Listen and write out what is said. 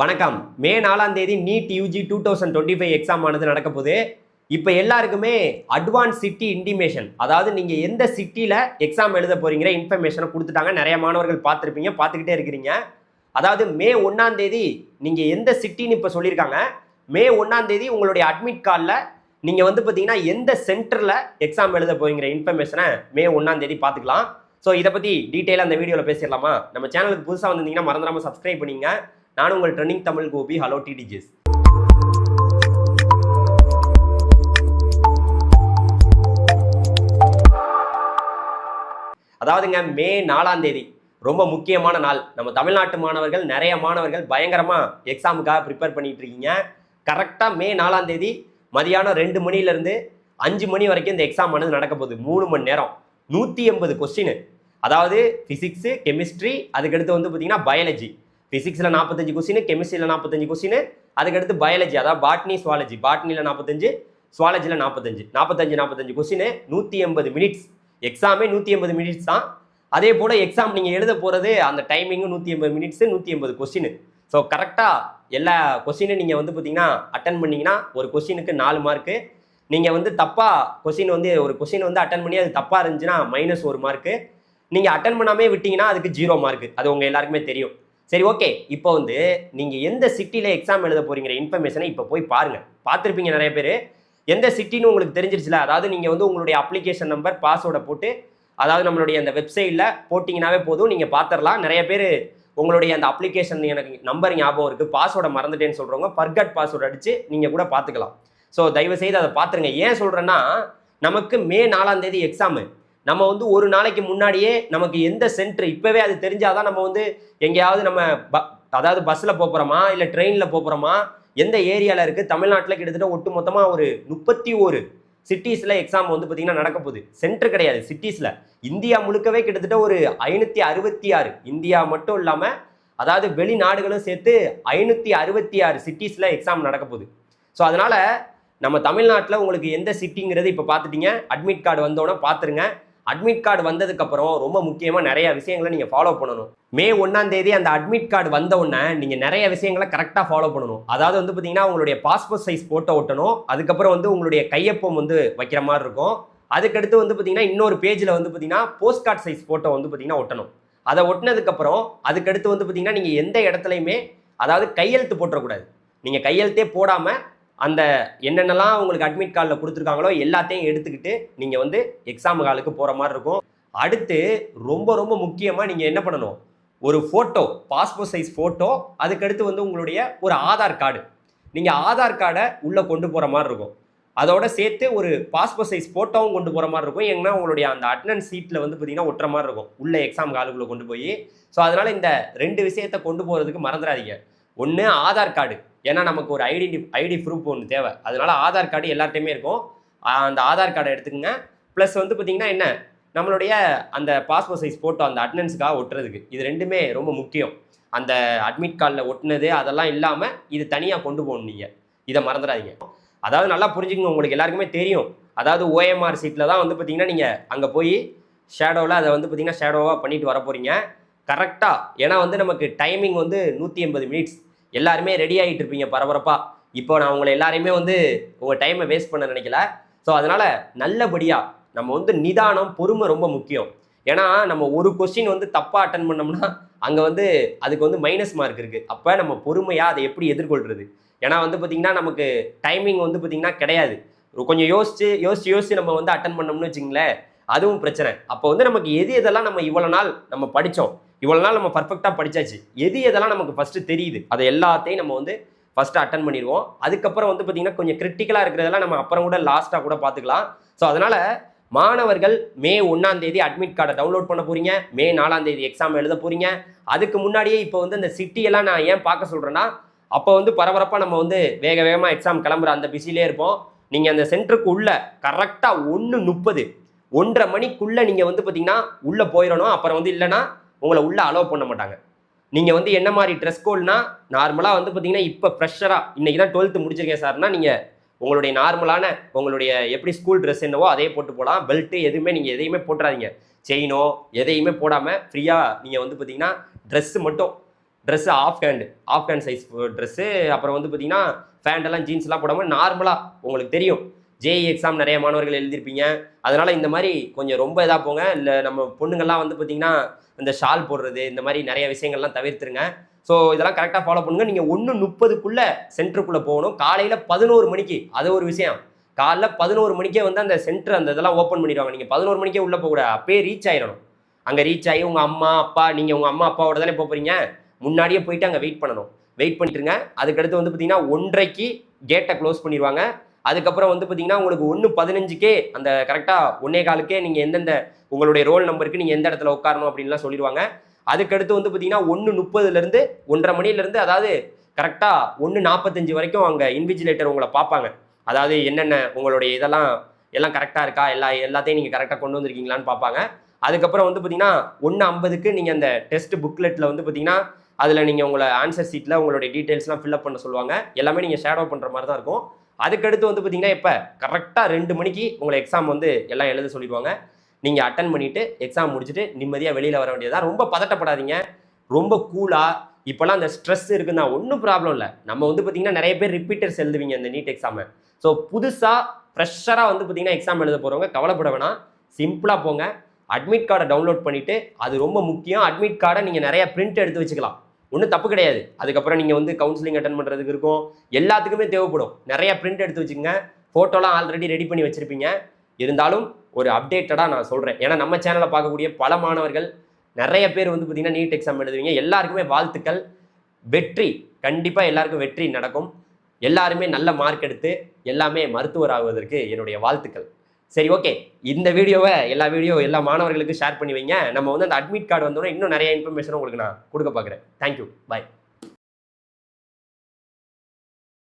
வணக்கம். மே நாலாம் தேதி NEET UG two thousand twenty five exam ஆனது நடக்க போகுது. இப்போ எல்லாருக்குமே அட்வான்ஸ் சிட்டி இன்டிமேஷன் அதாவது நீங்கள் எந்த சிட்டியில் எக்ஸாம் எழுத போகிறீங்கிற இன்ஃபர்மேஷனை கொடுத்துட்டாங்க. நிறைய மாணவர்கள் பார்த்துருப்பீங்க பார்த்துக்கிட்டே இருக்கிறீங்க. அதாவது மே ஒன்றாம் தேதி நீங்கள் எந்த சிட்டின்னு இப்போ சொல்லியிருக்காங்க. மே ஒன்றாம் தேதி உங்களுடைய அட்மிட் கார்டில் நீங்கள் வந்து பார்த்தீங்கன்னா எந்த சென்டரில் எக்ஸாம் எழுத போகிறீங்கிற இன்ஃபர்மேஷனை மே ஒன்றாம் தேதி பார்த்துக்கலாம். ஸோ இதை பற்றி டீட்டெயிலாக அந்த வீடியோவில் பேசிடலாமா? நம்ம சேனலுக்கு புதுசாக வந்திருந்தீங்கன்னா மறந்துடாமல் சப்ஸ்கிரைப் பண்ணிங்க நான் உங்கள் ட்ரெண்டிங் தமிழ் கோபி ஹலோ டிடிஜிஸ் அதாவதுங்க மே நாலாம் தேதி. ரொம்ப முக்கியமான நாள். நம்ம தமிழ்நாட்டு மாணவர்கள் நிறைய மாணவர்கள் பயங்கரமாக எக்ஸாமுக்காக ப்ரிப்பேர் பண்ணிட்டு இருக்கீங்க. கரெக்டாக மே நாலாம் தேதி மதியானம் ரெண்டு மணிலேருந்து அஞ்சு மணி வரைக்கும் இந்த எக்ஸாம் ஆனது நடக்க போகுது. மூணு மணி நேரம். நூற்றி எண்பது கொஸ்டின் அதாவது ஃபிசிக்ஸு கெமிஸ்ட்ரி அதுக்கடுத்து வந்து பார்த்தீங்கன்னா பயாலஜி ஃபிசிக்ஸில் நாற்பத்தஞ்சு கொஸ்டின் கெமிஸ்ட்ரியில் நாற்பத்தஞ்சு கொஸ்டின் அதுக்கடுத்து பயாலஜி அதாவது பாட்னி சுவாலஜி பாட்னியில் நாற்பத்தஞ்சு சுவாலஜியில் நாற்பத்தஞ்சு நாற்பத்தஞ்சு நாற்பத்தஞ்சு கொஸ்டின் நூற்றி எண்பது மினிட்ஸ் எக்ஸாமே நூற்றி எண்பது மினிட்ஸ் தான். அதே போல் எக்ஸாம் நீங்கள் எழுத போகிறது அந்த டைமிங்கும் நூற்றி எண்பது மினிட்ஸு நூற்றி எண்பது கொஸ்டின் ஸோ கரெக்டாக எல்லா கொஸ்டினும் நீங்கள் வந்து பார்த்தீங்கன்னா அட்டன் பண்ணிங்கன்னா ஒரு கொஸ்டினுக்கு நாலு மார்க்கு நீங்கள் வந்து தப்பாக கொஸ்டின் வந்து ஒரு கொஸ்டின் வந்து அட்டன் பண்ணி அது தப்பாக இருந்துச்சுன்னா மைனஸ் ஒரு மார்க்கு நீங்கள் அட்டன் பண்ணாமே விட்டிங்கன்னா அதுக்கு ஜீரோ மார்க்கு அது உங்கள் எல்லாருக்குமே தெரியும். சரி ஓகே இப்போ வந்து நீங்கள் எந்த சிட்டியில் எக்ஸாம் எழுத போறீங்கிற இன்ஃபர்மேஷனை இப்போ போய் பாருங்கள் பார்த்துருப்பீங்க நிறைய பேர். எந்த சிட்டின்னு உங்களுக்கு தெரிஞ்சிருச்சுல? அதாவது நீங்கள் வந்து உங்களுடைய அப்ளிகேஷன் நம்பர் பாஸ்வேர்டை போட்டு அதாவது நம்மளுடைய அந்த வெப்சைட்டில் போட்டிங்கனாவே போதும். நீங்கள் பார்த்துடலாம் நிறைய பேர் உங்களுடைய அந்த அப்ளிகேஷன் எனக்கு நம்பர் ஞாபகம் இருக்குது பாஸ்வேர்டை மறந்துட்டேன்னு சொல்கிறவங்க ஃபர்கட் பாஸ்வேர்டு அடித்து நீங்கள் கூட பார்த்துக்கலாம் ஸோ தயவு செய்து அதை பார்த்துருங்க ஏன் சொல்கிறேன்னா நமக்கு மே நாலாம் தேதி எக்ஸாமு நம்ம வந்து ஒரு நாளைக்கு முன்னாடியே நமக்கு எந்த சென்டர் இப்போவே அது தெரிஞ்சாதான் நம்ம வந்து எங்கேயாவது நம்ம ப அதாவது பஸ்ஸில் போகிறோமா இல்லை ட்ரெயினில் போகிறோமா எந்த ஏரியாவில் இருக்குது தமிழ்நாட்டில் கிட்டத்தட்ட ஒட்டு மொத்தமாக ஒரு முப்பத்தி ஒரு சிட்டிஸில் எக்ஸாம் வந்து பார்த்திங்கன்னா நடக்க போகுது. சென்டர் கிடையாது சிட்டிஸில் இந்தியா முழுக்கவே கிட்டத்தட்ட ஒரு ஐநூற்றி அறுபத்தி ஆறு இந்தியா மட்டும் இல்லாமல் அதாவது வெளிநாடுகளும் சேர்த்து ஐநூற்றி அறுபத்தி ஆறு சிட்டிஸில் எக்ஸாம் நடக்க போகுது. ஸோ அதனால் நம்ம தமிழ்நாட்டில் உங்களுக்கு எந்த சிட்டிங்கிறது இப்போ பார்த்துட்டீங்க அட்மிட் கார்டு வந்தோடனே பார்த்துருங்க அட்மிட் கார்டு வந்ததுக்கப்புறம் ரொம்ப முக்கியமாக நிறைய விஷயங்களை நீங்கள் ஃபாலோ பண்ணணும். மே ஒன்றாம் தேதி அந்த அட்மிட் கார்டு வந்த உடனே நீங்கள் நிறைய விஷயங்களை கரெக்டாக ஃபாலோ பண்ணணும். அதாவது வந்து பார்த்தீங்கன்னா உங்களுடைய பாஸ்போர்ட் சைஸ் ஃபோட்டோ ஒட்டணும். அதுக்கப்புறம் வந்து உங்களுடைய கையொப்பம் வந்து வைக்கிற மாதிரி இருக்கும். அதுக்கடுத்து வந்து பார்த்தீங்கன்னா இன்னொரு பேஜில் வந்து பார்த்தீங்கன்னா போஸ்ட் கார்டு சைஸ் ஃபோட்டோ வந்து பார்த்தீங்கன்னா ஒட்டணும். அதை ஒட்டினதுக்கப்புறம் அதுக்கடுத்து வந்து பார்த்தீங்கன்னா நீங்கள் எந்த இடத்துலையுமே அதாவது கையெழுத்து போட்டுறக்கூடாது. நீங்கள் கையெழுத்தே போடாமல் அந்த என்னென்னலாம் உங்களுக்கு அட்மிட் கார்டில் கொடுத்துருக்காங்களோ எல்லாத்தையும் எடுத்துக்கிட்டு நீங்கள் வந்து எக்ஸாம் காலுக்கு போகிற மாதிரி இருக்கும். அடுத்து ரொம்ப ரொம்ப முக்கியமாக நீங்கள் என்ன பண்ணணும்? ஒரு ஃபோட்டோ பாஸ்போர்ட் சைஸ் ஃபோட்டோ அதுக்கடுத்து வந்து உங்களுடைய ஒரு ஆதார் கார்டு நீங்கள் ஆதார் கார்டை உள்ளே கொண்டு போகிற மாதிரி இருக்கும். அதோட சேர்த்து ஒரு பாஸ்போர்ட் சைஸ் ஃபோட்டோவும் கொண்டு போகிற மாதிரி இருக்கும். ஏன்னா உங்களுடைய அந்த அட்டனன்ஸ் சீட்டில் வந்து பார்த்தீங்கன்னா ஒட்டுற மாதிரி இருக்கும். உள்ள எக்ஸாம் காலுக்குள்ளே கொண்டு போய். ஸோ அதனால் இந்த ரெண்டு விஷயத்தை கொண்டு போகிறதுக்கு மறந்துடாதீங்க. ஒன்று ஆதார் கார்டு ஏன்னா நமக்கு ஒரு ஐடென்டி ஐடி ப்ரூஃப் ஒன்று தேவை. அதனால ஆதார் கார்டு எல்லார்ட்டையுமே இருக்கும். அந்த ஆதார் கார்டை எடுத்துக்கங்க. ப்ளஸ் வந்து பார்த்தீங்கன்னா என்ன? நம்மளுடைய அந்த பாஸ்போர்ட் சைஸ் ஃபோட்டோ அந்த அட்னன்ஸுக்காக ஒட்டுறதுக்கு. இது ரெண்டுமே ரொம்ப முக்கியம். அந்த அட்மிட் கார்டில் ஒட்டினது அதெல்லாம் இல்லாமல் இது தனியாக கொண்டு போகணும் நீங்கள் இதை மறந்துடாதீங்க. அதாவது நல்லா புரிஞ்சுக்கங்க உங்களுக்கு எல்லாருக்குமே தெரியும். அதாவது ஓஎம்ஆர் சீட்டில் தான் வந்து பார்த்தீங்கன்னா நீங்கள் அங்கே போய் ஷேடோவில் அதை வந்து பார்த்தீங்கன்னா ஷேடோவாக பண்ணிட்டு வர போகிறீங்க கரெக்டாக ஏன்னா வந்து நமக்கு டைமிங் வந்து நூற்றி எண்பது மினிட்ஸ் எல்லாருமே ரெடி ஆகிட்டு இருப்பீங்க பரபரப்பாக இப்போ நான் உங்களை எல்லாரையுமே வந்து உங்கள் டைமை வேஸ்ட் பண்ண நினைக்கல. ஸோ அதனால் நல்லபடியாக நம்ம வந்து நிதானம் பொறுமை ரொம்ப முக்கியம். ஏன்னா நம்ம ஒரு கொஸ்டின் வந்து தப்பாக அட்டன் பண்ணோம்னா அங்கே வந்து அதுக்கு வந்து மைனஸ் மார்க் இருக்குது அப்போ நம்ம பொறுமையாக அதை எப்படி எதிர்கொள்கிறது ஏன்னா வந்து பார்த்திங்கன்னா நமக்கு டைமிங் வந்து பார்த்திங்கன்னா கிடையாது. ஒரு கொஞ்சம் யோசிச்சு யோசிச்சு யோசிச்சு நம்ம வந்து அட்டன் பண்ணோம்னு வச்சுங்களேன் அதுவும் பிரச்சனை. அப்போ வந்து நமக்கு எது எதெல்லாம் நம்ம இவ்வளோ நாள் நம்ம படித்தோம் இவ்வளோ நாள் நம்ம பர்ஃபெக்டாக படிச்சாச்சு. எது எதெல்லாம் நமக்கு ஃபஸ்ட்டு தெரியுது? அதை எல்லாத்தையும் நம்ம வந்து ஃபஸ்ட்டு அட்டன் பண்ணிடுவோம். அதுக்கப்புறம் வந்து பார்த்திங்கன்னா கொஞ்சம் கிரிட்டிக்கலாக இருக்கிறதெல்லாம் நம்ம அப்புறம் கூட லாஸ்ட்டாக கூட பார்த்துக்கலாம் ஸோ அதனால் மாணவர்கள் மே ஒன்றாம் தேதி அட்மிட் கார்டை டவுன்லோட் பண்ண போகிறீங்க மே நாலாம் தேதி எக்ஸாம் எழுத போகிறீங்க அதுக்கு முன்னாடியே இப்போ வந்து இந்த சிட்டியெல்லாம் நான் ஏன் பார்க்க சொல்கிறேன்னா அப்போ வந்து பரபரப்பாக நம்ம வந்து வேக வேகமாக எக்ஸாம் கிளம்புற அந்த பிஸிலே இருப்போம். நீங்கள் அந்த சென்டருக்கு உள்ள கரெக்டாக ஒன்று முப்பது ஒன்றரை மணிக்குள்ளே நீங்கள் வந்து பார்த்தீங்கன்னா உள்ளே போயிடணும். அப்புறம் வந்து இல்லைன்னா உங்களை உள்ளே அலோவ் பண்ண மாட்டாங்க. நீங்கள் வந்து என்ன மாதிரி ட்ரெஸ் கோட்னா நார்மலாக வந்து பார்த்தீங்கன்னா இப்போ ஃப்ரெஷராக இன்றைக்கி தான் டுவெல்த்து முடிச்சிருக்கேன் சார்னா நீங்கள் உங்களுடைய நார்மலான உங்களுடைய எப்படி ஸ்கூல் ட்ரெஸ் என்னவோ அதே போட்டு போகலாம் பெல்ட்டு எதுவுமே நீங்கள் எதையுமே போட்டுறாதீங்க. செயினோ எதையுமே போடாமல் ஃப்ரீயாக நீங்கள் வந்து பார்த்தீங்கன்னா ட்ரெஸ்ஸு மட்டும் dress half hand half hand size dress அப்புறம் வந்து பார்த்தீங்கன்னா ஃபேண்டெல்லாம் ஜீன்ஸ்லாம் போடாமல் நார்மலாக உங்களுக்கு தெரியும். ஜேஇ எக்ஸாம் நிறைய மாணவர்கள் எழுதியிருப்பீங்க. அதனால் இந்த மாதிரி கொஞ்சம் ரொம்ப இதாக போங்க. இல்லை நம்ம பொண்ணுங்கள்லாம் வந்து பார்த்தீங்கன்னா இந்த ஷால் போடுறது இந்த மாதிரி நிறைய விஷயங்கள்லாம் தவிர்த்துருங்க. ஸோ இதெல்லாம் கரெக்டாக ஃபாலோ பண்ணுங்க. நீங்கள் ஒன்று முப்பதுக்குள்ளே சென்டருக்குள்ளே போகணும். காலையில் பதினோரு மணிக்கு. அது ஒரு விஷயம். காலைல பதினோரு மணிக்கே வந்து அந்த சென்டர் அந்த இதெல்லாம் ஓப்பன் பண்ணிடுவாங்க. நீங்கள் பதினோரு மணிக்கே உள்ளே போகக்கூடாது. அப்பயே ரீச் ஆயிடணும். அங்கே ரீச் ஆகி உங்கள் அம்மா அப்பா நீங்கள் உங்கள் அம்மா அப்பாவோட தானே போக போகிறீங்க முன்னாடியே போயிட்டு அங்கே வெயிட் பண்ணணும். வெயிட் பண்ணிட்டுருங்க அதுக்கடுத்து வந்து பார்த்தீங்கன்னா ஒன்றரைக்கு கேட்டை க்ளோஸ் பண்ணிடுவாங்க. அதுக்கப்புறம் வந்து பார்த்தீங்கன்னா உங்களுக்கு ஒன்று பதினஞ்சுக்கே அந்த கரெக்டாக ஒன்னே காலுக்கே நீங்கள் எந்தெந்த உங்களுடைய ரோல் நம்பருக்கு நீங்கள் எந்த இடத்துல உட்காரணும் அப்படின்லாம் சொல்லிடுவாங்க. அதுக்கடுத்து வந்து பார்த்தீங்கன்னா ஒன்று முப்பதுலேருந்து ஒன்றரை மணிலேருந்து அதாவது கரெக்டாக ஒன்று நாற்பத்தஞ்சு வரைக்கும் அங்கே இன்விஜிலேட்டர் உங்களை பார்ப்பாங்க. அதாவது என்னென்ன உங்களுடைய இதெல்லாம் எல்லாம் கரெக்டாக இருக்கா? எல்லா எல்லாத்தையும் நீங்கள் கரெக்டாக கொண்டு வந்திருக்கீங்களான்னு பார்ப்பாங்க. அதுக்கப்புறம் வந்து பார்த்தீங்கன்னா ஒன்று ஐம்பதுக்கு நீங்கள் அந்த டெஸ்ட் புக்லெட்டில் வந்து பார்த்தீங்கன்னா அதில் நீங்கள் உங்களை ஆன்சர் சீட்டில் உங்களுடைய டீட்டெயில்ஸ்லாம் ஃபில்அப் பண்ண சொல்லுவாங்க. எல்லாமே நீங்கள் ஷேடோ பண்ணுற மாதிரி தான் இருக்கும். அதுக்கடுத்து வந்து பார்த்தீங்கன்னா இப்போ கரெக்டாக ரெண்டு மணிக்கு உங்களை எக்ஸாம் வந்து எல்லாம் எழுத சொல்லிடுவாங்க. நீங்கள் அட்டன் பண்ணிவிட்டு எக்ஸாம் முடிச்சுட்டு நிம்மதியாக வெளியில் வர வேண்டியதாக ரொம்ப பதட்டப்படாதீங்க. ரொம்ப கூலாக இப்போலாம் அந்த ஸ்ட்ரெஸ் இருக்குன்னா ஒன்றும் ப்ராப்ளம் இல்லை. நம்ம வந்து பார்த்தீங்கன்னா நிறைய பேர் ரிப்பீட்டர்ஸ் எழுதுவீங்க இந்த நீட் எக்ஸாமை ஸோ புதுசாக ஃப்ரெஷ்ஷராக வந்து பார்த்தீங்கன்னா எக்ஸாம் எழுத போகிறவங்க கவலைப்பட வேணாம். சிம்பிளாக போங்க. அட்மிட் கார்டை டவுன்லோட் பண்ணிவிட்டு அது ரொம்ப முக்கியம். அட்மிட் கார்டை நீங்கள் நிறைய பிரிண்ட் எடுத்து வச்சுக்கலாம். ஒன்றும் தப்பு கிடையாது. அதுக்கப்புறம் நீங்கள் வந்து கவுன்சிலிங் அட்டன் பண்ணுறதுக்கு இருக்கும். எல்லாத்துக்குமே தேவைப்படும். நிறைய பிரிண்ட் எடுத்து வச்சுக்கோங்க. ஃபோட்டோலாம் ஆல்ரெடி ரெடி பண்ணி வச்சுருப்பீங்க. இருந்தாலும் ஒரு அப்டேட்டடாக நான் சொல்கிறேன் ஏன்னா நம்ம சேனலை பார்க்கக்கூடிய பல மாணவர்கள் நிறைய பேர் வந்து பார்த்திங்கன்னா நீட் எக்ஸாம் எழுதுவீங்க. எல்லாருக்குமே வாழ்த்துக்கள். வெற்றி கண்டிப்பாக எல்லாருக்கும் வெற்றி நடக்கும். எல்லாருமே நல்ல மார்க் எடுத்து எல்லாமே மருத்துவர் ஆகுவதற்கு என்னுடைய வாழ்த்துக்கள். சரி ஓகே இந்த வீடியோவை எல்லா வீடியோ எல்லா மாணவர்களுக்கும் ஷேர் பண்ணி வைங்க. நம்ம வந்து அந்த அட்மிட் கார்டு வந்தோடனே இன்னும் நிறைய இன்ஃபர்மேஷன் உங்களுக்கு நான் கொடுக்க பார்க்குறேன். Thank you bye